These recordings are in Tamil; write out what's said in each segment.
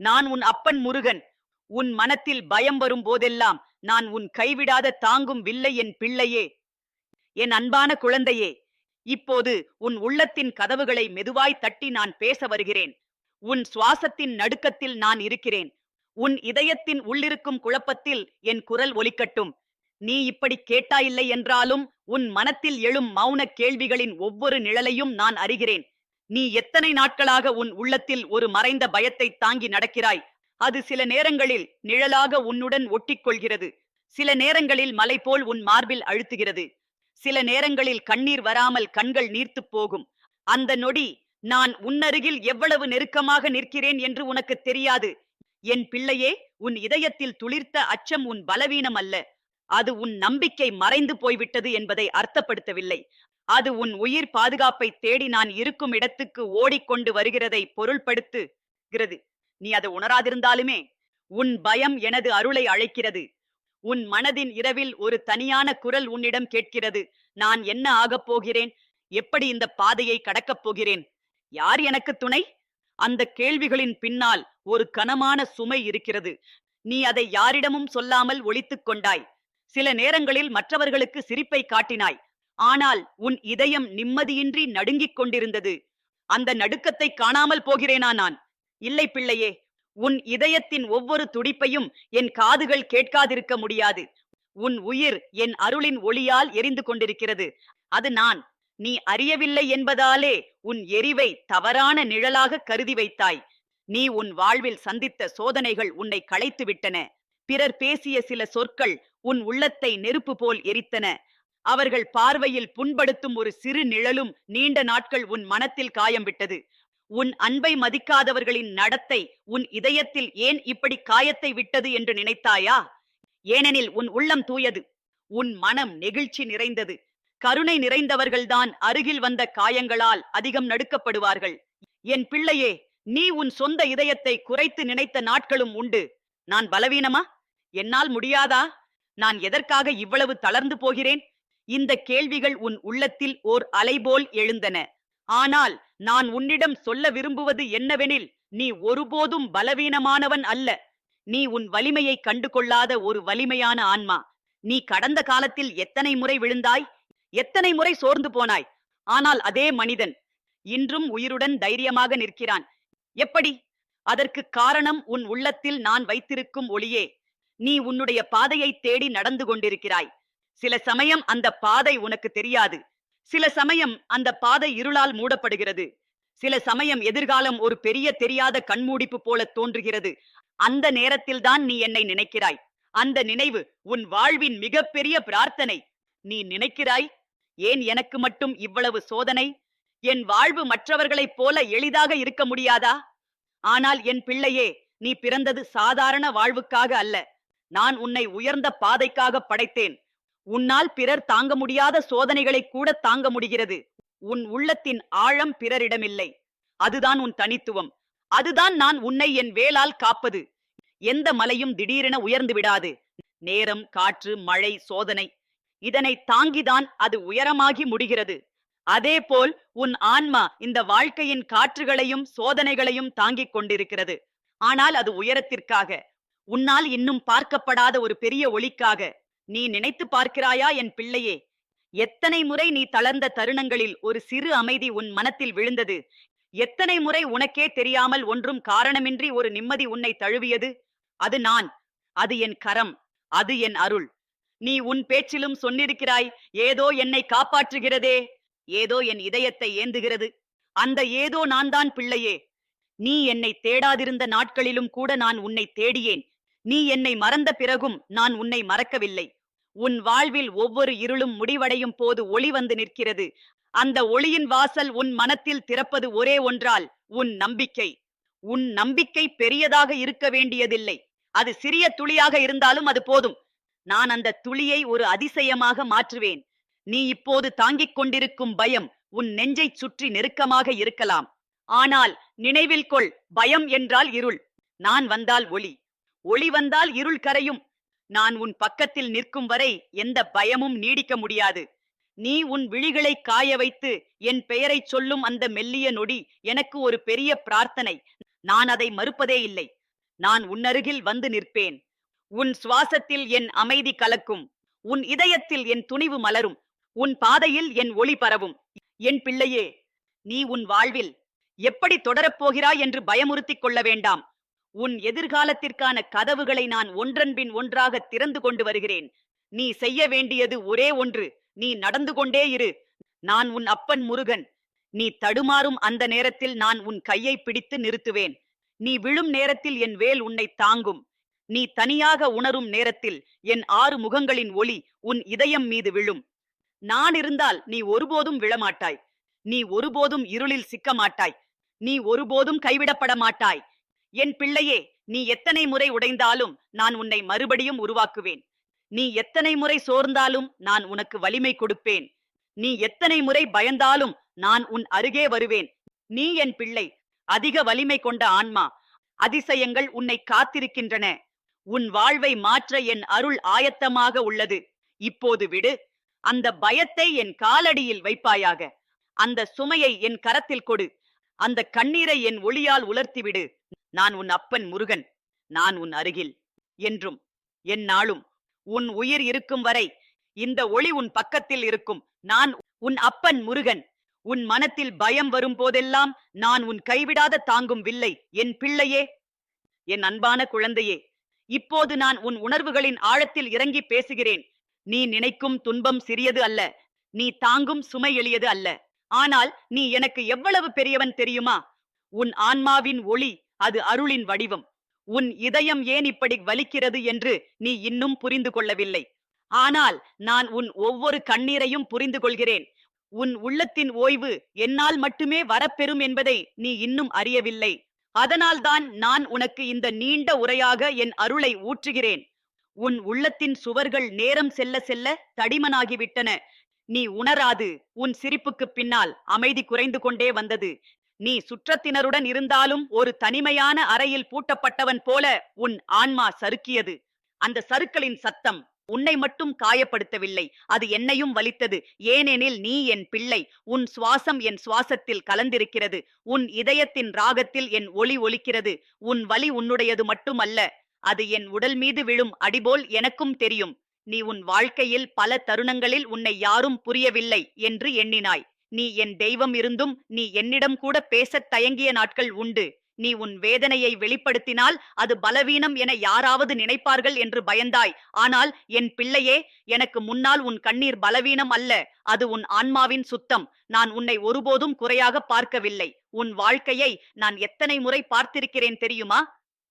நான் உன் அப்பன் முருகன். உன் மனத்தில் பயம் வரும் போதெல்லாம் நான் உன் கைவிடாத தாங்கும் வில்லை என் பிள்ளையே. என் அன்பான குழந்தையே இப்போது உன் உள்ளத்தின் கதவுகளை மெதுவாய் தட்டி நான் பேச வருகிறேன். உன் சுவாசத்தின் நடுக்கத்தில் நான் இருக்கிறேன். உன் இதயத்தின் உள்ளிருக்கும் குழப்பத்தில் என் குரல் ஒலிக்கட்டும். நீ இப்படி கேட்டாயில்லை என்றாலும் உன் மனத்தில் எழும் மௌன கேள்விகளின் ஒவ்வொரு நிழலையும் நான் அறிகிறேன். நீ எத்தனை நாட்களாக உன் உள்ளத்தில் ஒரு மறைந்த பயத்தை தாங்கி நடக்கிறாய்? அது சில நேரங்களில் நிழலாக உன்னுடன் ஒட்டிக்கொள்கிறது. சில நேரங்களில் மலை போல் உன் மார்பில் அழுத்துகிறது. சில நேரங்களில் கண்ணீர் வராமல் கண்கள் நீர்த்துப் போகும். அந்த நொடி நான் உன்னருகில் எவ்வளவு நெருக்கமாக நிற்கிறேன் என்று உனக்கு தெரியாது. என் பிள்ளையே உன் இதயத்தில் துளிர்த்த அச்சம் உன் பலவீனம் அல்ல அது உன் நம்பிக்கை மறைந்து போய்விட்டது என்பதை அர்த்தப்படுத்தவில்லை. அது உன் உயிர் பாதுகாப்பை தேடி நான் இருக்கும் இடத்துக்கு ஓடிக்கொண்டு வருகிறதை பொருள்படுத்துகிறது. நீ அதை உணராதிருந்தாலுமே உன் பயம் எனது அருளை அழைக்கிறது. உன் மனதின் இரவில் ஒரு தனியான குரல் உன்னிடம் கேட்கிறது. நான் என்ன ஆகப் போகிறேன்? எப்படி இந்த பாதையை கடக்கப் போகிறேன்? யார் எனக்கு துணை? அந்த கேள்விகளின் பின்னால் ஒரு கனமான சுமை இருக்கிறது. நீ அதை யாரிடமும் சொல்லாமல் ஒளித்துக் கொண்டாய். சில நேரங்களில் மற்றவர்களுக்கு சிரிப்பை காட்டினாய். ஆனால் உன் இதயம் நிம்மதியின்றி நடுங்கிக் கொண்டிருந்தது. அந்த நடுக்கத்தை காணாமல் போகிறேனா நான்? இல்லை பிள்ளையே உன் இதயத்தின் ஒவ்வொரு துடிப்பையும் என் காதுகள் கேட்காதிருக்க முடியாது. உன் உயிர் என் அருளின் ஒளியால் எரிந்து கொண்டிருக்கிறது. அது நான். நீ அறியவில்லை என்பதாலே உன் எரிவை தவறான நிழலாக கருதி வைத்தாய். நீ உன் வாழ்வில் சந்தித்த சோதனைகள் உன்னை களைத்து விட்டன பிறர் பேசிய சில சொற்கள் உன் உள்ளத்தை நெருப்பு போல் எரித்தன. அவர்கள் பார்வையில் புண்படுத்தும் ஒரு சிறு நிழலும் நீண்ட நாட்கள் உன் மனத்தில் காயம் விட்டது உன் அன்பை மதிக்காதவர்களின் நடத்தை உன் இதயத்தில் ஏன் இப்படி காயத்தை விட்டது என்று நினைத்தாயா? ஏனெனில் உன் உள்ளம் தூயது உன் மனம் நெகிழ்ச்சி நிறைந்தது. கருணை நிறைந்தவர்கள்தான் அருகில் வந்த காயங்களால் அதிகம் நடுக்கப்படுவார்கள். என் பிள்ளையே நீ உன் சொந்த இதயத்தை குறைத்து நினைத்த நாட்களும் உண்டு. நான் பலவீனமா? என்னால் முடியாதா? நான் எதற்காக இவ்வளவு தளர்ந்து போகிறேன்? இந்த கேள்விகள் உன் உள்ளத்தில் ஓர் அலைபோல் எழுந்தன. ஆனால் நான் உன்னிடம் சொல்ல விரும்புவது என்னவெனில் நீ ஒருபோதும் பலவீனமானவன் அல்ல. நீ உன் வலிமையை கண்டு கொள்ளாத ஒரு வலிமையான ஆன்மா. நீ கடந்த காலத்தில் எத்தனை முறை விழுந்தாய்? எத்தனை முறை சோர்ந்து போனாய்? ஆனால் அதே மனிதன் இன்றும் உயிருடன் தைரியமாக நிற்கிறான். எப்படி? அதற்கு காரணம் உன் உள்ளத்தில் நான் வைத்திருக்கும் ஒளியே. நீ உன்னுடைய பாதையை தேடி நடந்து கொண்டிருக்கிறாய். சில சமயம் அந்த பாதை உனக்கு தெரியாது. சில சமயம் அந்த பாதை இருளால் மூடப்படுகிறது. சில சமயம் எதிர்காலம் ஒரு பெரிய தெரியாத கண்மூடிப்பு போல தோன்றுகிறது. அந்த நேரத்தில்தான் நீ என்னை நினைக்கிறாய். அந்த நினைவு உன் வாழ்வின் மிகப்பெரிய பிரார்த்தனை. நீ நினைக்கிறாய் ஏன் எனக்கு மட்டும் இவ்வளவு சோதனை? என் வாழ்வு மற்றவர்களைப் போல எளிதாக இருக்க முடியாதா? ஆனால் என் பிள்ளையே நீ பிறந்தது சாதாரண வாழ்வுக்காக அல்ல. நான் உன்னை உயர்ந்த பாதைக்காக படைத்தேன். உன்னால் பிறர் தாங்க முடியாத சோதனைகளை கூட தாங்க முடிகிறது. உன் உள்ளத்தின் ஆழம் பிறரிடமில்லை. அதுதான் உன் தனித்துவம். அதுதான் நான் உன்னை என் வேலால் காப்பது. எந்த மலையும் திடீரென உயர்ந்து விடாது. நேரம் காற்று மழை சோதனை இதனை தாங்கிதான் அது உயரமாகி முடிகிறது. அதேபோல் உன் ஆன்மா இந்த வாழ்க்கையின் காற்றுகளையும் சோதனைகளையும் தாங்கிக் கொண்டிருக்கிறது. ஆனால் அது உயரத்திற்காக. உன்னால் இன்னும் பார்க்கப்படாத ஒரு பெரிய ஒளிக்காக. நீ நினைத்து பார்க்கிறாயா என் பிள்ளையே? எத்தனை முறை நீ தளர்ந்த தருணங்களில் ஒரு சிறு அமைதி உன் மனத்தில் விழுந்தது? எத்தனை முறை உனக்கே தெரியாமல் ஒன்றும் காரணமின்றி ஒரு நிம்மதி உன்னை தழுவியது? அது நான் அது என் கரம் அது என் அருள். நீ உன் பேச்சிலும் சொன்னிருக்கிறாய் ஏதோ என்னை காப்பாற்றுகிறதே? ஏதோ என் இதயத்தை ஏந்துகிறது? அந்த ஏதோ நான் தான் பிள்ளையே. நீ என்னை தேடாதிருந்த நாட்களிலும் கூட நான் உன்னை தேடியேன். நீ என்னை மறந்த பிறகும் நான் உன்னை மறக்கவில்லை. உன் வாழ்வில் ஒவ்வொரு இருளும் முடிவடையும் போது ஒளி வந்து நிற்கிறது. அந்த ஒளியின் வாசல் உன் மனத்தில் திறப்பது ஒரே ஒன்றால் உன் நம்பிக்கை. உன் நம்பிக்கை பெரியதாக இருக்க வேண்டியதில்லை. அது சிறிய துளியாக இருந்தாலும் அது போதும். நான் அந்த துளியை ஒரு அதிசயமாக மாற்றுவேன். நீ இப்போது தாங்கிக் கொண்டிருக்கும் பயம் உன் நெஞ்சைச் சுற்றி நெருக்கமாக இருக்கலாம். ஆனால் நினைவில் கொள் பயம் என்றால் இருள். நான் வந்தால் ஒளி. ஒளி வந்தால் இருள் கரையும். நான் உன் பக்கத்தில் நிற்கும் வரை எந்த பயமும் நீடிக்க முடியாது. நீ உன் விழிகளை காய வைத்து என் பெயரைச் சொல்லும் அந்த மெல்லிய நொடி எனக்கு ஒரு பெரிய பிரார்த்தனை. நான் அதை மறுப்பதே இல்லை. நான் உன்னருகில் வந்து நிற்பேன். உன் சுவாசத்தில் என் அமைதி கலக்கும். உன் இதயத்தில் என் துணிவு மலரும். உன் பாதையில் என் ஒளி பரவும். என் பிள்ளையே நீ உன் வாழ்வில் எப்படி தொடரப் போகிறாய் என்று பயமுறுத்திக் கொள்ள வேண்டாம். உன் எதிர்காலத்திற்கான கதவுகளை நான் ஒன்றன்பின் ஒன்றாக திறந்து கொண்டு வருகிறேன். நீ செய்ய வேண்டியது ஒரே ஒன்று. நீ நடந்து கொண்டே இரு. நான் உன் அப்பன் முருகன். நீ தடுமாறும் அந்த நேரத்தில் நான் உன் கையை பிடித்து நிறுத்துவேன். நீ விழும் நேரத்தில் என் வேல் உன்னை தாங்கும். நீ தனியாக உணரும் நேரத்தில் என் ஆறு முகங்களின் ஒளி உன் இதயம் மீது விழும். நான் இருந்தால் நீ ஒருபோதும் விழமாட்டாய். நீ ஒருபோதும் இருளில் சிக்க மாட்டாய் நீ ஒருபோதும் கைவிடப்பட மாட்டாய் என் பிள்ளையே நீ எத்தனை முறை உடைந்தாலும் நான் உன்னை மறுபடியும் உருவாக்குவேன். நீ எத்தனை முறை சோர்ந்தாலும் நான் உனக்கு வலிமை கொடுப்பேன். நீ எத்தனை முறை பயந்தாலும் நான் உன் அருகே வருவேன். நீ என் பிள்ளை அதிக வலிமை கொண்ட ஆன்மா அதிசயங்கள் உன்னை காத்திருக்கின்றன. உன் வாழ்வை மாற்ற என் அருள் ஆயத்தமாக உள்ளது. இப்போது விடு அந்த பயத்தை என் காலடியில் வைப்பாயாக. அந்த சுமையை என் கரத்தில் கொடு. அந்த கண்ணீரை என் ஒளியால் உலர்த்திவிடு நான் உன் அப்பன் முருகன் நான் உன் அருகில். என்றும் என் நாளும் உன் உயிர் இருக்கும் வரை இந்த ஒளி உன் பக்கத்தில் இருக்கும். நான் உன் அப்பன் முருகன் உன் மனத்தில் பயம் வரும் போதெல்லாம் நான் உன் கைவிடாத தாங்கும் வில்லை. என் பிள்ளையே என் அன்பான குழந்தையே இப்போது நான் உன் உணர்வுகளின் ஆழத்தில் இறங்கி பேசுகிறேன். நீ நினைக்கும் துன்பம் சிறியது அல்ல நீ தாங்கும் சுமை எளியது அல்ல. ஆனால் நீ எனக்கு எவ்வளவு பெரியவன் தெரியுமா? உன் ஆன்மாவின் ஒளி அது அருளின் வடிவம். உன் இதயம் ஏன் இப்படி வலிக்கிறது என்று நீ இன்னும் புரிந்து கொள்ளவில்லை. ஆனால் நான் உன் ஒவ்வொரு கண்ணீரையும் புரிந்து கொள்கிறேன். உன் உள்ளத்தின் ஓய்வு என்னால் மட்டுமே வரப்பெறும் என்பதை நீ இன்னும் அறியவில்லை. அதனால்தான் நான் உனக்கு இந்த நீண்ட உரையாக என் அருளை ஊற்றுகிறேன். உன் உள்ளத்தின் சுவர்கள் நேரம் செல்ல செல்ல தடிமனாகிவிட்டன. நீ உணராது. உன் சிரிப்புக்குப் பின்னால் அமைதி குறைந்து கொண்டே வந்தது. நீ சுற்றத்தினருடன் இருந்தாலும் ஒரு தனிமையான அறையில் பூட்டப்பட்டவன் போல உன் ஆன்மா சறுக்கியது. அந்த சறுக்கலின் சத்தம் உன்னை மட்டும் காயப்படுத்தவில்லை. அது என்னையும் வலித்தது. ஏனெனில் நீ என் பிள்ளை. உன் சுவாசம் என் சுவாசத்தில் கலந்திருக்கிறது. உன் இதயத்தின் ராகத்தில் என் ஒளி ஒலிக்கிறது. உன் வலி உன்னுடையது மட்டுமல்ல. அது என் உடல் மீது விழும் அடிபோல் எனக்கும் தெரியும். நீ உன் வாழ்க்கையில் பல தருணங்களில் உன்னை யாரும் புரியவில்லை என்று எண்ணினாய். நீ என் தெய்வம் இருந்தும் நீ என்னிடம் கூட பேசத் தயங்கிய நாட்கள் உண்டு. நீ உன் வேதனையை வெளிப்படுத்தினால் அது பலவீனம் என யாராவது நினைப்பார்கள் என்று பயந்தாய். ஆனால் என் பிள்ளையே எனக்கு முன்னால் உன் கண்ணீர் பலவீனம் அல்ல. அது உன் ஆன்மாவின் சுத்தம். நான் உன்னை ஒருபோதும் குறையாக பார்க்கவில்லை. உன் வாழ்க்கையை நான் எத்தனை முறை பார்த்திருக்கிறேன் தெரியுமா?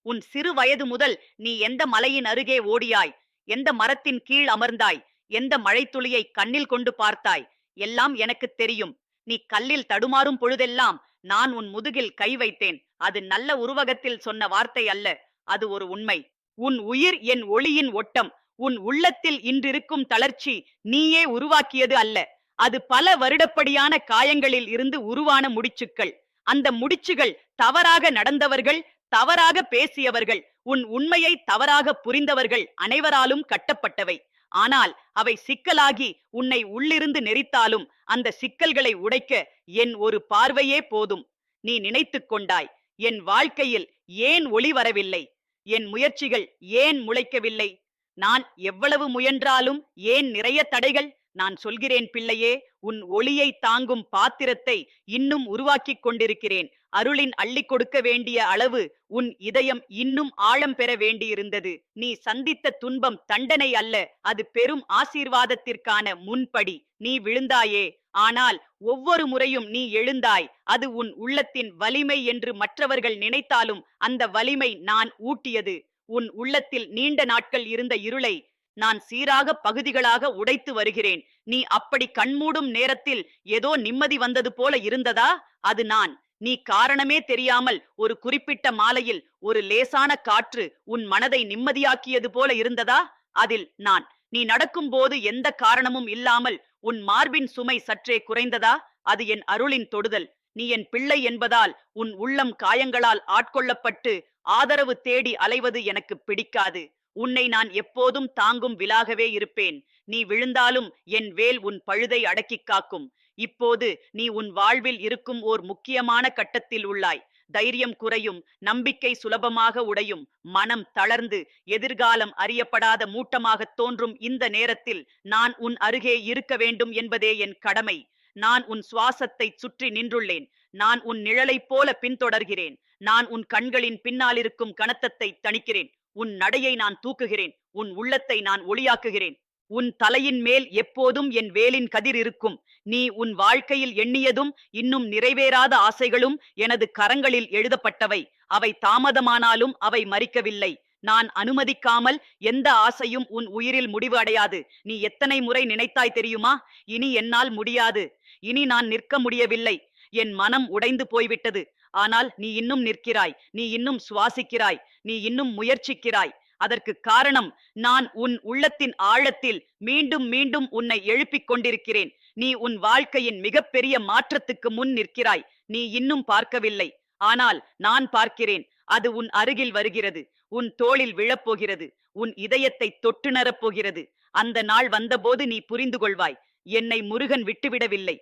உன் சிறு வயது முதல் நீ எந்த மலையின் அருகே ஓடியாய். எந்த மரத்தின் கீழ் அமர்ந்தாய். எந்த மழைத்துளியை கண்ணில் கொண்டு பார்த்தாய். எல்லாம் எனக்கு தெரியும். நீ கல்லில் தடுமாறும் பொழுதெல்லாம் நான் உன் முதுகில் கை வைத்தேன். அது நல்ல உருவகத்தில் சொன்ன வார்த்தை அல்ல. அது ஒரு உண்மை. உன் உயிர் என் ஒளியின் ஒட்டம். உன் உள்ளத்தில் இன்றிருக்கும் தளர்ச்சி நீயே உருவாக்கியது அல்ல. அது பல வருடப்படியான காயங்களில் இருந்து உருவான முடிச்சுக்கள். அந்த முடிச்சுகள் தவறாக நடந்தவர்கள் தவறாக பேசியவர்கள் உன் உண்மையை தவறாக புரிந்தவர்கள் அனைவராலும் கட்டப்பட்டவை. ஆனால் அவை சிக்கலாகி உன்னை உள்ளிருந்து நெரித்தாலும் அந்த சிக்கல்களை உடைக்க என் ஒரு பார்வையே போதும். நீ நினைத்துக் கொண்டாய் என் வாழ்க்கையில் ஏன் ஒளி வரவில்லை? என் முயற்சிகள் ஏன் முளைக்கவில்லை? நான் எவ்வளவு முயன்றாலும் ஏன் நிறைய தடைகள்? நான் சொல்கிறேன் பிள்ளையே உன் ஒளியை தாங்கும் பாத்திரத்தை இன்னும் உருவாக்கிக் கொண்டிருக்கிறேன். அருளின் அள்ளி கொடுக்க வேண்டிய அளவு உன் இதயம் இன்னும் ஆழம் பெற வேண்டியிருந்தது. நீ சந்தித்த துன்பம் தண்டனை அல்ல அது பெரும் ஆசீர்வாதத்திற்கான முன்படி. நீ விழுந்தாயே ஆனால் ஒவ்வொரு முறையும் நீ எழுந்தாய். அது உன் உள்ளத்தின் வலிமை என்று மற்றவர்கள் நினைத்தாலும் அந்த வலிமை நான் ஊட்டியது. உன் உள்ளத்தில் நீண்ட நாட்கள் இருந்த இருளை நான் சீராக பகுதிகளாக உடைத்து வருகிறேன். நீ அப்படி கண்மூடும் நேரத்தில் ஏதோ நிம்மதி வந்தது போல இருந்ததா? அது நான் நீ காரணமே தெரியாமல் ஒரு குறிப்பிட்ட மாலையில் ஒரு லேசான காற்று உன் மனதை நிம்மதியாக்கியது போல இருந்ததா? அதில் நான். நீ நடக்கும்போது எந்த காரணமும் இல்லாமல் உன் மார்பின் சுமை சற்றே குறைந்ததா? அது என் அருளின் தொடுதல். நீ என் பிள்ளை என்பதால் உன் உள்ளம் காயங்களால் ஆட்கொள்ளப்பட்டு ஆதரவு தேடி அலைவது எனக்கு பிடிக்காது. உன்னை நான் எப்போதும் தாங்கும் விலாகவே இருப்பேன். நீ விழுந்தாலும் என் வேல் உன் பழுதை அடக்கிக் காக்கும். இப்போது நீ உன் வாழ்வில் இருக்கும் ஓர் முக்கியமான கட்டத்தில் உள்ளாய். தைரியம் குறையும் நம்பிக்கை சுலபமாக உடையும் மனம் தளர்ந்து எதிர்காலம் அறியப்படாத மூட்டமாகத் தோன்றும் இந்த நேரத்தில் நான் உன் அருகே இருக்க வேண்டும் என்பதே என் கடமை. நான் உன் சுவாசத்தைச் சுற்றி நின்றுள்ளேன். நான் உன் நிழலைப் போல பின்தொடர்கிறேன். நான் உன் கண்களின் பின்னால் இருக்கும் தணிக்கிறேன். உன் நடையை நான் தூக்குகிறேன் உன் உள்ளத்தை நான் ஒளியாக்குகிறேன். உன் தலையின் மேல் எப்போதும் என் வேலின் கதிர் இருக்கும். நீ உன் வாழ்க்கையில் எண்ணியதும் இன்னும் நிறைவேறாத ஆசைகளும் எனது கரங்களில் எழுதப்பட்டவை. அவை தாமதமானாலும் அவை மறிக்கவில்லை. நான் அனுமதிக்காமல் எந்த ஆசையும் உன் உயிரில் முடிவு அடையாது. நீ எத்தனை முறை நினைத்தாய் தெரியுமா? இனி என்னால் முடியாது. இனி நான் நிற்க முடியவில்லை. என் மனம் உடைந்து போய்விட்டது. ஆனால் நீ இன்னும் நிற்கிறாய் நீ இன்னும் சுவாசிக்கிறாய் நீ இன்னும் முயற்சிக்கிறாய். அதற்கு காரணம் நான் உன் உள்ளத்தின் ஆழத்தில் மீண்டும் மீண்டும் உன்னை எழுப்பிக் கொண்டிருக்கிறேன். நீ உன் வாழ்க்கையின் மிகப்பெரிய மாற்றத்துக்கு முன் நிற்கிறாய். நீ இன்னும் பார்க்கவில்லை. ஆனால் நான் பார்க்கிறேன் அது உன் அருகில் வருகிறது உன் தோளில் விழப்போகிறது உன் இதயத்தை தொட்டு நரப்போகிறது. அந்த நாள் வந்தபோது நீ புரிந்து கொள்வாய் என்னை முருகன் விட்டுவிடவில்லை.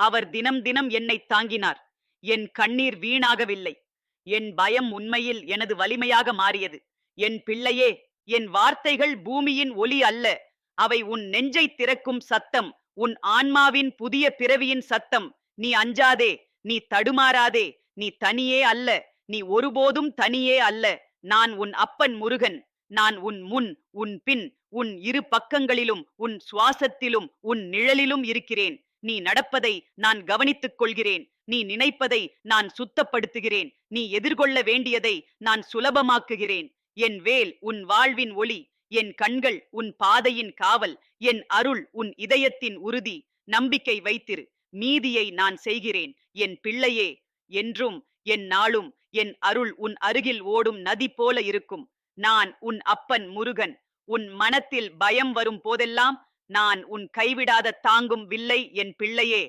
அவர் தினம் தினம் என்னை தாங்கினார். என் கண்ணீர் வீணாகவில்லை. என் பயம் உண்மையில் எனது வலிமையாக மாறியது. என் பிள்ளையே என் வார்த்தைகள் பூமியின் ஒலி அல்ல. அவை உன் நெஞ்சை திறக்கும் சத்தம். உன் ஆன்மாவின் புதிய பிறவியின் சத்தம். நீ அஞ்சாதே நீ தடுமாறாதே நீ தனியே அல்ல. நீ ஒருபோதும் தனியே அல்ல. நான் உன் அப்பன் முருகன். நான் உன் முன் உன் பின் உன் இரு பக்கங்களிலும் உன் சுவாசத்திலும் உன் நிழலிலும் இருக்கிறேன். நீ நடப்பதை நான் கவனித்துக் கொள்கிறேன். நீ நினைப்பதை நான் சுத்தப்படுத்துகிறேன். நீ எதிர்கொள்ள வேண்டியதை நான் சுலபமாக்குகிறேன். என் வேல் உன் வாழ்வின் ஒளி என் கண்கள் உன் பாதையின் காவல் என் அருள் உன் இதயத்தின் உறுதி. நம்பிக்கை வைத்திரு. மீதியை நான் செய்கிறேன். என் பிள்ளையே என்றும் என் நாளும் என் அருள் உன் அருகில் ஓடும் நதி போல இருக்கும். நான் உன் அப்பன் முருகன். உன் மனத்தில் பயம் வரும் போதெல்லாம் நான் உன் கைவிடாத தாங்கும் வில்லை என் பிள்ளையே.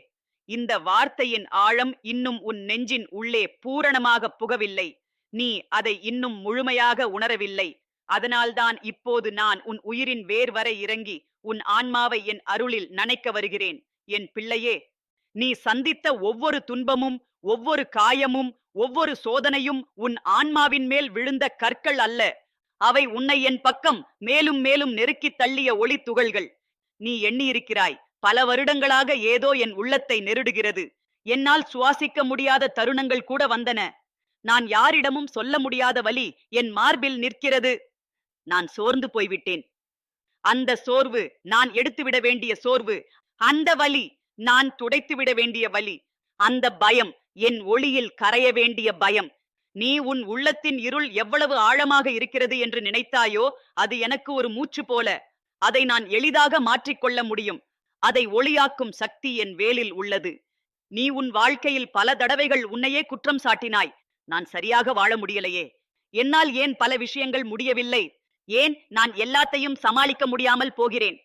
இந்த வார்த்தையின் ஆழம் இன்னும் உன் நெஞ்சின் உள்ளே பூரணமாக புகவில்லை. நீ அதை இன்னும் முழுமையாக உணரவில்லை. அதனால்தான் இப்போது நான் உன் உயிரின் வேர் வரை இறங்கி உன் ஆன்மாவை என் அருளில் நனைக்க வருகிறேன். என் பிள்ளையே நீ சந்தித்த ஒவ்வொரு துன்பமும் ஒவ்வொரு காயமும் ஒவ்வொரு சோதனையும் உன் ஆன்மாவின் மேல் விழுந்த கற்கள் அல்ல. அவை உன்னை என் பக்கம் மேலும் மேலும் நெருக்கித் தள்ளிய ஒளி துகள்கள் நீ எண்ணியிருக்கிறாய் பல வருடங்களாக ஏதோ என் உள்ளத்தை நெருடுகிறது. என்னால் சுவாசிக்க முடியாத தருணங்கள் கூட வந்தன. நான் யாரிடமும் சொல்ல முடியாத வலி என் மார்பில் நிற்கிறது. நான் சோர்ந்து போய்விட்டேன். அந்த சோர்வு நான் எடுத்துவிட வேண்டிய சோர்வு அந்த வலி நான் துடைத்துவிட வேண்டிய வலி அந்த பயம் என் ஒளியில் கரைய வேண்டிய பயம். நீ உன் உள்ளத்தின் இருள் எவ்வளவு ஆழமாக இருக்கிறது என்று நினைத்தாயோ அது எனக்கு ஒரு மூச்சு போல. அதை நான் எளிதாக மாற்றிக்கொள்ள முடியும். அதை ஒளியாக்கும் சக்தி என் வேலில் உள்ளது. நீ உன் வாழ்க்கையில் பல தடவைகள் உன்னையே குற்றம் சாட்டினாய். நான் சரியாக வாழ முடியலையே. என்னால் ஏன் பல விஷயங்கள் முடியவில்லை? ஏன் நான் எல்லாத்தையும் சமாளிக்க முடியாமல் போகிறேன்?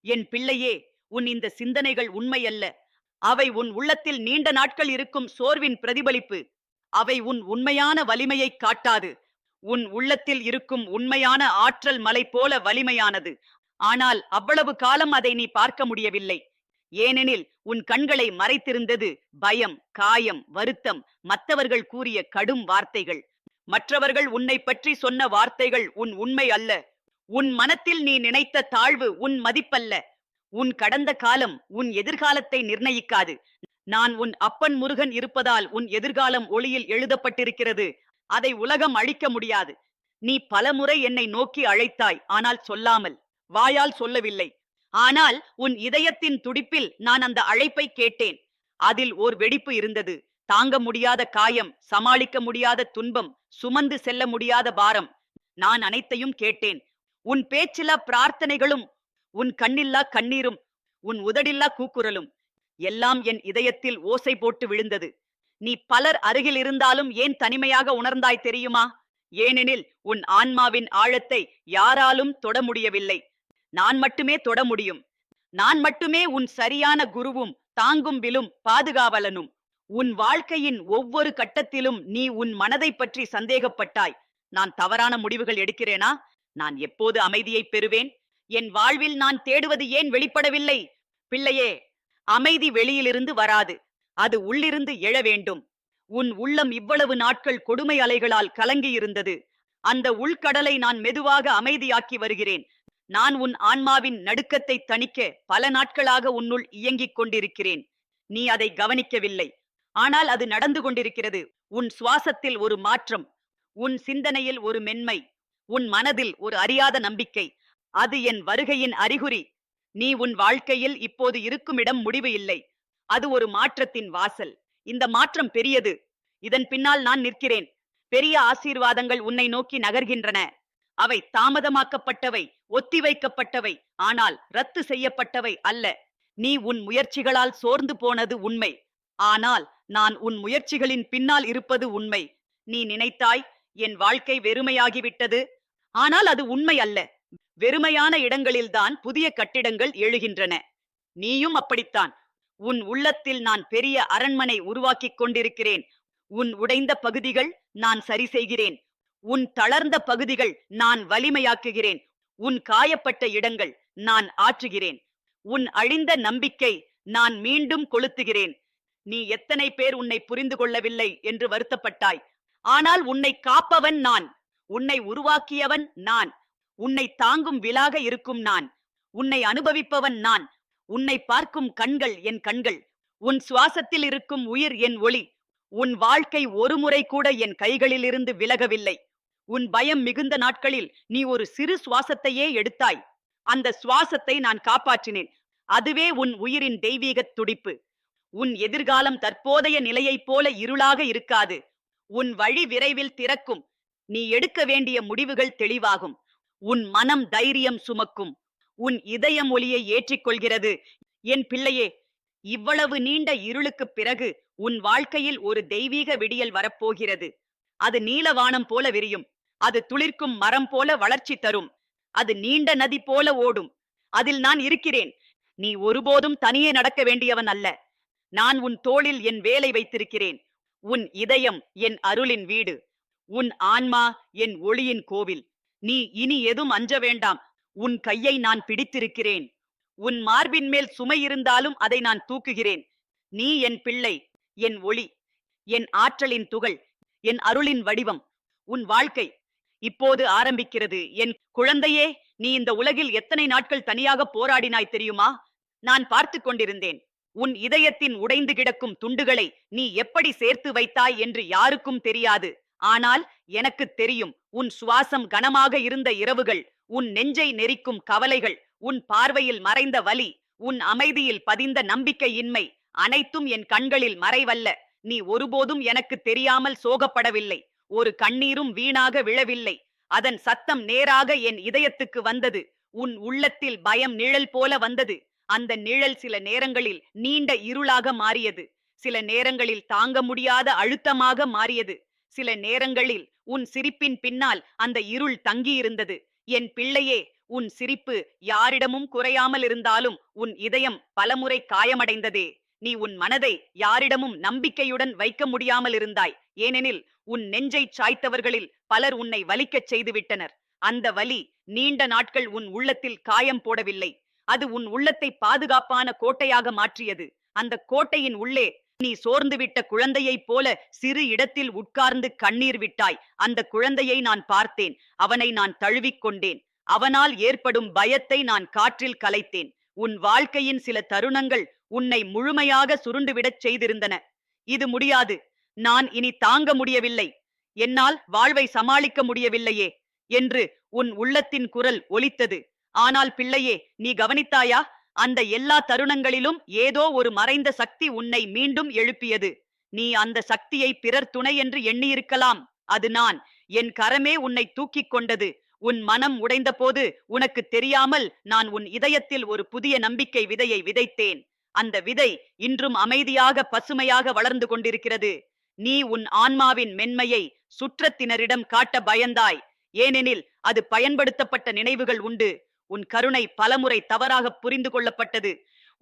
என் பிள்ளையே உன் இந்த சிந்தனைகள் உண்மை அல்ல அவை உன் உள்ளத்தில் நீண்ட நாட்கள் இருக்கும் சோர்வின் பிரதிபலிப்பு. அவை உன் உண்மையான வலிமையை காட்டாது. உன் உள்ளத்தில் இருக்கும் உண்மையான ஆற்றல் மலை போல வலிமையானது. ஆனால் அவ்வளவு காலம் அதை நீ பார்க்க முடியவில்லை. ஏனெனில் உன் கண்களை மறைத்திருந்தது பயம் காயம் வருத்தம் மற்றவர்கள் கூறிய கடும் வார்த்தைகள். மற்றவர்கள் உன்னை பற்றி சொன்ன வார்த்தைகள் உன் உண்மை அல்ல. உன் மனத்தில் நீ நினைத்த தாழ்வு உன் மதிப்பல்ல. உன் கடந்த காலம் உன் எதிர்காலத்தை நிர்ணயிக்காது. நான் உன் அப்பன் முருகன் இருப்பதால் உன் எதிர்காலம் ஒளியில் எழுதப்பட்டிருக்கிறது. அதை உலகம் அழிக்க முடியாது. நீ பலமுறை என்னை நோக்கி அழைத்தாய் ஆனால் சொல்லாமல். வாயால் சொல்லவில்லை. ஆனால் உன் இதயத்தின் துடிப்பில் நான் அந்த அழைப்பை கேட்டேன். அதில் ஓர் வெடிப்பு இருந்தது. தாங்க முடியாத காயம் சமாளிக்க முடியாத துன்பம் சுமந்து செல்ல முடியாத பாரம். நான் அனைத்தையும் கேட்டேன். உன் பேச்சிலா பிரார்த்தனைகளும் உன் கண்ணில்லா கண்ணீரும் உன் உதடில்லா கூக்குரலும் எல்லாம் என் இதயத்தில் ஓசை போட்டு விழுந்தது. நீ பலர் அருகில் இருந்தாலும் ஏன் தனிமையாக உணர்ந்தாய் தெரியுமா? ஏனெனில் உன் ஆன்மாவின் ஆழத்தை யாராலும் தொட முடியவில்லை. நான் மட்டுமே தொட முடியும். நான் மட்டுமே உன் சரியான குருவும் தாங்கும் விலும் பாதுகாவலனும். உன் வாழ்க்கையின் ஒவ்வொரு கட்டத்திலும் நீ உன் மனதை பற்றி சந்தேகப்பட்டாய். நான் தவறான முடிவுகள் எடுக்கிறேனா? நான் எப்போது அமைதியை பெறுவேன்? என் வாழ்வில் நான் தேடுவது ஏன் வெளிப்படவில்லை? பிள்ளையே அமைதி வெளியிலிருந்து வராது. அது உள்ளிருந்து எழ வேண்டும். உன் உள்ளம் இவ்வளவு நாட்கள் கொடுமை அலைகளால் கலங்கியிருந்தது. அந்த உள்கடலை நான் மெதுவாக அமைதியாக்கி வருகிறேன். நான் உன் ஆன்மாவின் நடுக்கத்தை தணிக்க பல நாட்களாக உன்னுள் இயங்கிக் கொண்டிருக்கிறேன். நீ அதை கவனிக்கவில்லை. ஆனால் அது நடந்து கொண்டிருக்கிறது. உன் சுவாசத்தில் ஒரு மாற்றம். உன் சிந்தனையில் ஒரு மென்மை. உன் மனதில் ஒரு அறியாத நம்பிக்கை. அது என் வருகையின் அறிகுறி. நீ உன் வாழ்க்கையில் இப்போது இருக்கும் இடம் முடிவு இல்லை. அது ஒரு மாற்றத்தின் வாசல். இந்த மாற்றம் பெரியது. இதன் பின்னால் நான் நிற்கிறேன். பெரிய ஆசீர்வாதங்கள் உன்னை நோக்கி நகர்கின்றன. அவை தாமதமாக்கப்பட்டவை ஒத்திவைக்கப்பட்டவை ஆனால் ரத்து செய்யப்பட்டவை அல்ல. நீ உன் முயற்சிகளால் சோர்ந்து போனது உண்மை. ஆனால் நான் உன் முயற்சிகளின் பின்னால் இருப்பது உண்மை. நீ நினைத்தாய் என் வாழ்க்கை வெறுமையாகிவிட்டது. ஆனால் அது உண்மை அல்ல. வெறுமையான இடங்களில்தான் புதிய கட்டிடங்கள் எழுகின்றன. நீயும் அப்படித்தான். உன் உள்ளத்தில் நான் பெரிய அரண்மனை உருவாக்கிக் கொண்டிருக்கிறேன். உன் உடைந்த பகுதிகள் நான் சரி செய்கிறேன். உன் தளர்ந்த பகுதிகள் நான் வலிமையாக்குகிறேன். உன் காயப்பட்ட இடங்கள் நான் ஆற்றுகிறேன். உன் அழிந்த நம்பிக்கை நான் மீண்டும் கொளுத்துகிறேன். நீ எத்தனை பேர் உன்னை புரிந்து கொள்ளவில்லை என்று வருத்தப்பட்டாய். ஆனால் உன்னை காப்பவன் நான். உன்னை உருவாக்கியவன் நான். உன்னை தாங்கும் விலாக இருக்கும் நான். உன்னை அனுபவிப்பவன் நான். உன்னை பார்க்கும் கண்கள் என் கண்கள். உன் சுவாசத்தில் இருக்கும் உயிர் என் ஒளி. உன் வாழ்க்கை ஒருமுறை கூட என் கைகளிலிருந்து விலகவில்லை. உன் பயம் மிகுந்த நாட்களில் நீ ஒரு சிறு சுவாசத்தையே எடுத்தாய். அந்த சுவாசத்தை நான் காப்பாற்றினேன். அதுவே உன் உயிரின் தெய்வீகத் துடிப்பு. உன் எதிர்காலம் தற்போதைய நிலையைப் போல இருளாக இருக்காது. உன் வழி விரைவில் திறக்கும். நீ எடுக்க வேண்டிய முடிவுகள் தெளிவாகும். உன் மனம் தைரியம் சுமக்கும். உன் இதயம் ஒளியை ஏற்றிக்கொள்கிறது. என் பிள்ளையே இவ்வளவு நீண்ட இருளுக்குப் பிறகு உன் வாழ்க்கையில் ஒரு தெய்வீக விடியல் வரப்போகிறது. அது நீலவானம் போல விரியும். அது துளிர்க்கும் மரம் போல வளர்ச்சி தரும். அது நீண்ட நதி போல ஓடும். அதில் நான் இருக்கிறேன். நீ ஒருபோதும் தனியே நடக்க வேண்டியவன் அல்ல. நான் உன் தோளில் என் வேலை வைத்திருக்கிறேன். உன் இதயம் என் அருளின் வீடு. உன் ஆன்மா என் ஒளியின் கோவில். நீ இனி எதும் அஞ்ச வேண்டாம். உன் கையை நான் பிடித்திருக்கிறேன். உன் மார்பின் மேல் சுமை இருந்தாலும் அதை நான் தூக்குகிறேன். நீ என் பிள்ளை என் ஒளி என் ஆற்றலின் துகள் என் அருளின் வடிவம். உன் வாழ்க்கை இப்போது ஆரம்பிக்கிறது. என் குழந்தையே நீ இந்த உலகில் எத்தனை நாட்கள் தனியாக போராடினாய் தெரியுமா? நான் பார்த்து கொண்டிருந்தேன். உன் இதயத்தின் உடைந்து கிடக்கும் துண்டுகளை நீ எப்படி சேர்த்து வைத்தாய் என்று யாருக்கும் தெரியாது. ஆனால் எனக்கு தெரியும் உன் சுவாசம் கனமாக இருந்த இரவுகள் உன் நெஞ்சை நெரிக்கும் கவலைகள் உன் பார்வையில் மறைந்த வலி உன் அமைதியில் பதிந்த நம்பிக்கையின்மை அனைத்தும் என் கண்களில் மறைவல்ல. நீ ஒருபோதும் எனக்கு தெரியாமல் சோகப்படவில்லை. ஒரு கண்ணீரும் வீணாக விழவில்லை. அதன் சத்தம் நேராக என் இதயத்துக்கு வந்தது. உன் உள்ளத்தில் பயம் நிழல் போல வந்தது. அந்த நிழல் சில நேரங்களில் நீண்ட இருளாக மாறியது. சில நேரங்களில் தாங்க முடியாத அழுத்தமாக மாறியது. சில நேரங்களில் உன் சிரிப்பின் பின்னால் அந்த இருள் தங்கியிருந்தது. என் பிள்ளையே உன் சிரிப்பு யாரிடமும் குறையாமல் இருந்தாலும் உன் இதயம் பலமுறை காயமடைந்ததே. நீ உன் மனதை யாரிடமும் நம்பிக்கையுடன் வைக்க முடியாமல் இருந்தாய். ஏனெனில் உன் நெஞ்சை சாய்த்தவர்களில் பலர் உன்னை வலிக்கச் செய்துவிட்டனர். அந்த வலி நீண்ட நாட்கள் உன் உள்ளத்தில் காயம் போடவில்லை. அது உன் உள்ளத்தை பாதுகாப்பான கோட்டையாக மாற்றியது. அந்த கோட்டையின் உள்ளே நீ சோர்ந்துவிட்ட குழந்தையைப் போல சிறு இடத்தில் உட்கார்ந்து கண்ணீர் விட்டாய். அந்த குழந்தையை நான் பார்த்தேன். அவனை நான் தழுவிக் கொண்டேன். அவனால் ஏற்படும் பயத்தை நான் காற்றில் கலைத்தேன். உன் வாழ்க்கையின் சில தருணங்கள் உன்னை முழுமையாக சுருண்டுவிடச் செய்திருந்தன. இது முடியாது. நான் இனி தாங்க முடியவில்லை. என்னால் வாழ்வை சமாளிக்க முடியவில்லையே என்று உன் உள்ளத்தின் குரல் ஒலித்தது. ஆனால் பிள்ளையே நீ கவனித்தாயா? அந்த எல்லா தருணங்களிலும் ஏதோ ஒரு மறைந்த சக்தி உன்னை மீண்டும் எழுப்பியது. நீ அந்த சக்தியை பிறர் துணை என்று எண்ணியிருக்கலாம். அது நான். என் கரமே உன்னை தூக்கிக் கொண்டது. உன் மனம் உடைந்த போது உனக்கு தெரியாமல் நான் உன் இதயத்தில் ஒரு புதிய நம்பிக்கை விதையை விதைத்தேன். அந்த விதை இன்றும் அமைதியாக பசுமையாக வளர்ந்து கொண்டிருக்கிறது. நீ உன் ஆன்மாவின் மென்மையை சுற்றத்தினரிடம் காட்ட பயந்தாய். ஏனெனில் அது பயன்படுத்தப்பட்ட நினைவுகள் உண்டு. உன் கருணை பலமுறை தவறாக புரிந்து கொள்ளப்பட்டது.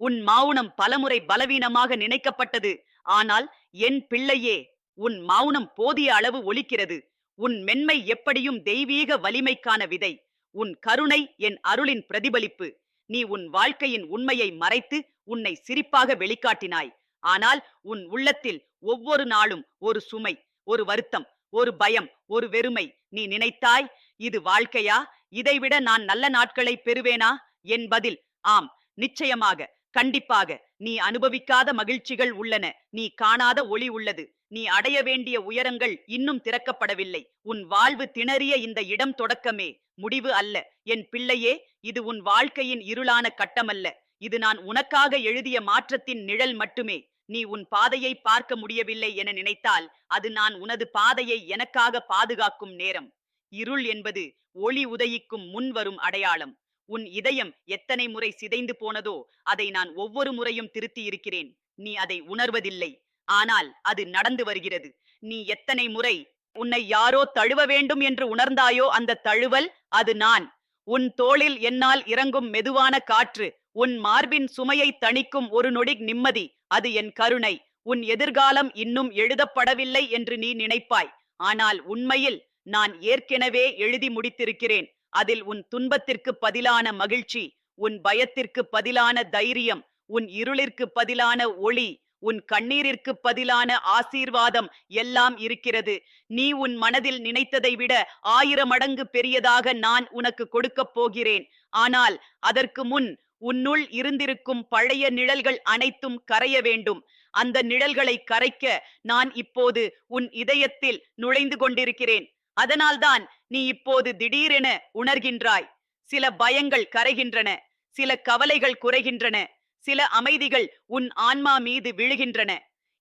உன் மௌனம் பலமுறை பலவீனமாக நினைக்கப்பட்டது. ஆனால் என் பிள்ளையே உன் மௌனம் போதிய அளவு ஒலிக்கிறது. உன் மென்மை எப்படியும் தெய்வீக வலிமைக்கான விதை. உன் கருணை என் அருளின் பிரதிபலிப்பு. நீ உன் வாழ்க்கையின் உண்மையை மறைத்து உன்னை சிரிப்பாக வெளிக்காட்டினாய். ஆனால் உன் உள்ளத்தில் ஒவ்வொரு நாளும் ஒரு சுமை ஒரு வருத்தம் ஒரு பயம் ஒரு வெறுமை நீ நினைத்தாய் இது வாழ்க்கையா? இதைவிட நான் நல்ல நாட்களை பெறுவேனா? என் பதில் ஆம் நிச்சயமாக கண்டிப்பாக நீ அனுபவிக்காத மகிழ்ச்சிகள் உள்ளன நீ காணாத ஒளி உள்ளது நீ அடைய வேண்டிய உயரங்கள் இன்னும் திறக்கப்படவில்லை உன் வாழ்வு திணறிய இந்த இடம் தொடக்கமே முடிவு அல்ல என் பிள்ளையே இது உன் வாழ்க்கையின் இருளான கட்டமல்ல இது நான் உனக்காக எழுதிய மாற்றத்தின் நிழல் மட்டுமே நீ உன் பாதையை பார்க்க முடியவில்லை என நினைத்தால் அது நான் உனது பாதையை எனக்காக பாதுகாக்கும் நேரம். இருள் என்பது ஒளி உதயிக்கும் முன் வரும் அடையாளம். உன் இதயம் எத்தனை முறை சிதைந்து போனதோ அதை நான் ஒவ்வொரு முறையும் திருத்தி இருக்கிறேன். நீ அதை உணர்வதில்லை. ஆனால் அது நடந்து வருகிறது. நீ எத்தனை முறை உன்னை யாரோ தழுவ வேண்டும் என்று உணர்ந்தாயோ அந்த தழுவல் அது நான். உன் தோளில் என்னால் இறங்கும் மெதுவான காற்று உன் மார்பின் சுமையை தணிக்கும் ஒரு நொடி நிம்மதி அது என் கருணை. உன் எதிர்காலம் இன்னும் எழுதப்படவில்லை என்று நீ நினைப்பாய். ஆனால் உண்மையில் நான் ஏற்கனவே எழுதி முடித்திருக்கிறேன். அதில் உன் துன்பத்திற்கு பதிலான மகிழ்ச்சி உன் பயத்திற்கு பதிலான தைரியம் உன் இருளிற்கு பதிலான ஒளி உன் கண்ணீரிற்கு பதிலான ஆசீர்வாதம் எல்லாம் இருக்கிறது. நீ உன் மனதில் நினைத்ததை விட ஆயிரம் மடங்கு பெரியதாக நான் உனக்கு கொடுக்கப் போகிறேன். ஆனால் அதற்கு முன் உன்னுள் இருந்திருக்கும் பழைய நிழல்கள் அனைத்தும் கரைய வேண்டும். அந்த நிழல்களை கரைக்க நான் இப்போது உன் இதயத்தில் நுழைந்து கொண்டிருக்கிறேன். அதனால்தான் நீ இப்போது திடீரென உணர்கின்றாய். சில பயங்கள் கரைகின்றன சில கவலைகள் குறைகின்றன சில அமைதிகள் உன் ஆன்மா மீது விழுகின்றன.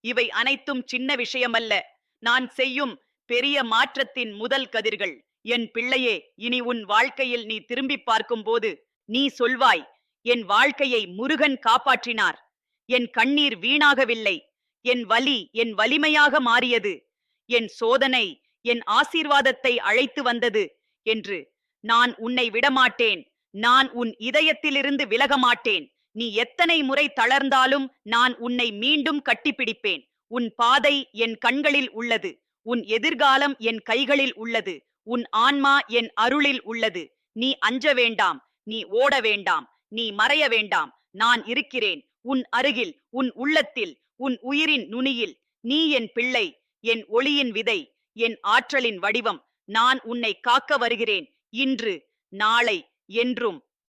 இவை அனைத்தும் சின்ன விஷயமல்ல. நான் செய்யும் பெரிய மாற்றத்தின் முதல் கதிர்கள். என் பிள்ளையே இனி உன் வாழ்க்கையில் நீ திரும்பி பார்க்கும்போது நீ சொல்வாய் என் வாழ்க்கையை முருகன் காப்பாற்றினார். என் கண்ணீர் வீணாகவில்லை. என் வலி என் வலிமையாக மாறியது. என் சோதனை என் ஆசீர்வாதத்தை அழைத்து வந்தது என்று நான் உன்னை விடமாட்டேன். நான் உன் இதயத்திலிருந்து விலக மாட்டேன் நீ எத்தனை முறை தளர்ந்தாலும் நான் உன்னை மீண்டும் கட்டிப்பிடிப்பேன். உன் பாதை என் கண்களில் உள்ளது. உன் எதிர்காலம் என் கைகளில் உள்ளது. உன் ஆன்மா என் அருளில் உள்ளது. நீ அஞ்ச வேண்டாம். நீ ஓட வேண்டாம். நீ மறைய வேண்டாம். நான் இருக்கிறேன். உன் அருகில் உன் உள்ளத்தில் உன் உயிரின் நுனியில். நீ என் பிள்ளை என் ஒளியின் விதை என் ஆற்றலின் வடிவம். நான் உன்னை காக்க வருகிறேன். இன்று நாளை என்றும்